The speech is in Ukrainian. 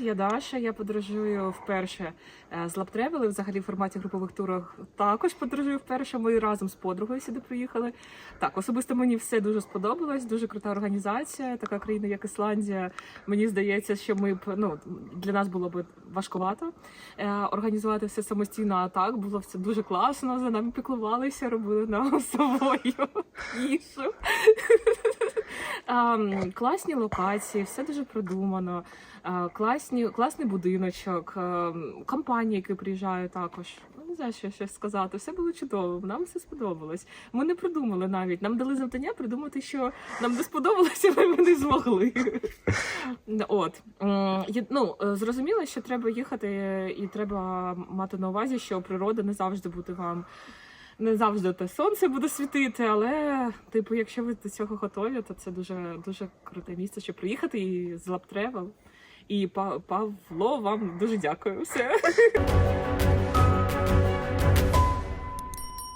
я Даша. Я подорожую вперше е, з Лаптревел, і взагалі в форматі групових турів також подорожую вперше. Ми разом з подругою сюди приїхали. Так, особисто мені все дуже сподобалось. Дуже крута організація. Така країна, як Ісландія. Мені здається, що ми б ну для нас було б важкувато е, організувати все самостійно. А так було все дуже класно. За нами піклувалися, робили нам собою їжу. Класні локації, все дуже продумано. Класні, класний будиночок, компанії, які приїжджають також. Ну, Не знаю, що ще сказати. Все було чудово. Нам все сподобалось. Ми не придумали навіть. Нам дали завдання придумати, що нам не сподобалося, але ми не змогли. От ну зрозуміло, що треба їхати, і треба мати на увазі, що природа не завжди буде вам. Не завжди те сонце буде світити, але типу, якщо ви до цього готові, то це дуже дуже круте місце, щоб приїхати і з Лаптревел. І Па- Павло, вам дуже дякую. Все.